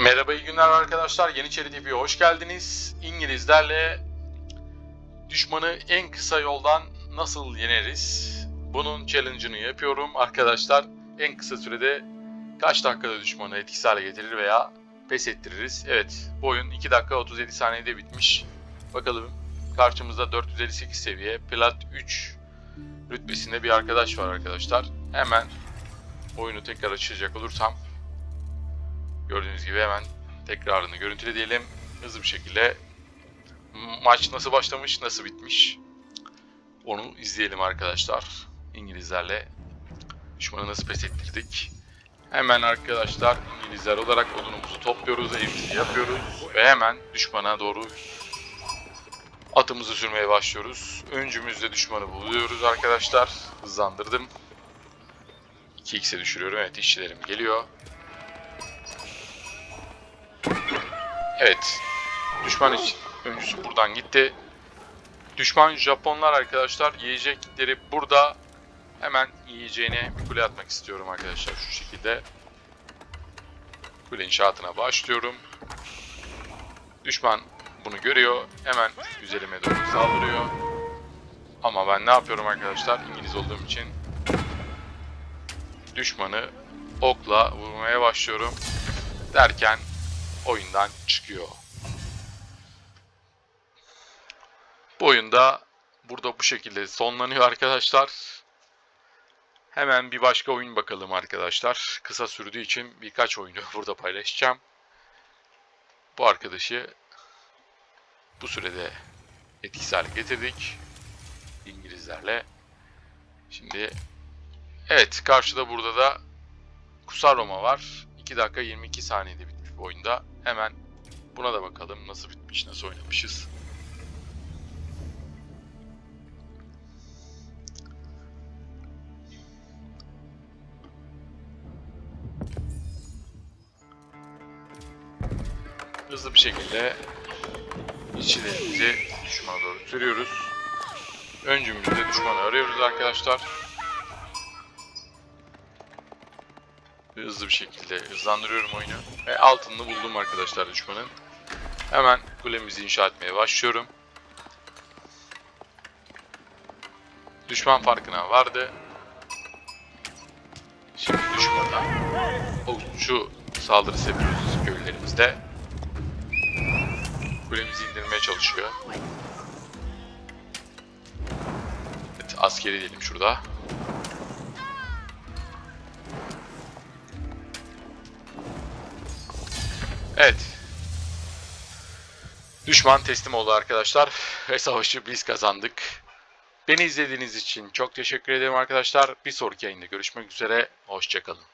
Merhaba iyi günler arkadaşlar. Yeniçeri TV'ye hoş geldiniz. İngilizlerle düşmanı en kısa yoldan nasıl yeneriz? Bunun challenge'ını yapıyorum arkadaşlar. En kısa sürede kaç dakikada düşmanı etkisiz hale getirir veya pes ettiririz. Evet bu oyun 2 dakika 37 saniyede bitmiş. Bakalım karşımızda 458 seviye plat 3 rütbesinde bir arkadaş var arkadaşlar. Hemen oyunu tekrar açacak olursam Gördüğünüz gibi hemen tekrarını görüntüle diyelim. Hızlı bir şekilde maç nasıl başlamış, nasıl bitmiş onu izleyelim arkadaşlar. İngilizlerle düşmanı nasıl pes ettirdik. Hemen arkadaşlar İngilizler olarak odunumuzu topluyoruz, evimizi yapıyoruz ve hemen düşmana doğru atımızı sürmeye başlıyoruz. Öncümüzde düşmanı buluyoruz arkadaşlar. Hızlandırdım. 2x'e düşürüyorum. Evet işçilerim geliyor. Evet. Düşman iç öncüsü buradan gitti. Düşman Japonlar arkadaşlar yiyecekleri burada hemen yiyeceğine bir kule atmak istiyorum arkadaşlar şu şekilde. Kule inşaatına başlıyorum. Düşman bunu görüyor. Hemen üzerime doğru saldırıyor. Ama ben ne yapıyorum arkadaşlar? İngiliz olduğum için düşmanı okla vurmaya başlıyorum. Derken oyundan çıkıyor. Bu oyunda burada bu şekilde sonlanıyor arkadaşlar. Hemen bir başka oyun bakalım arkadaşlar. Kısa sürdüğü için birkaç oyunu burada paylaşacağım. Bu arkadaşı bu sürede etkisiz hale getirdik. İngilizlerle. Şimdi evet karşıda burada da Kusar Roma var. 2 dakika 22 saniyede bitmiş bu oyunda. Hemen buna da bakalım nasıl bitmiş, nasıl oynamışız. Hızlı bir şekilde işçilerimizi düşmana doğru sürüyoruz. Öncümüzde düşmanı arıyoruz arkadaşlar. Hızlı bir şekilde hızlandırıyorum oyunu. Ve altını buldum arkadaşlar düşmanın. Hemen kulemizi inşa etmeye başlıyorum. Düşman farkına vardı. Şimdi düşmana şu saldırı yapıyoruz köylerimizde. Kulemizi indirmeye çalışıyor. Evet, askeri diyelim şurada. Evet. Düşman teslim oldu arkadaşlar ve savaşı biz kazandık. Beni izlediğiniz için çok teşekkür ederim arkadaşlar. Bir sonraki yayında görüşmek üzere. Hoşçakalın.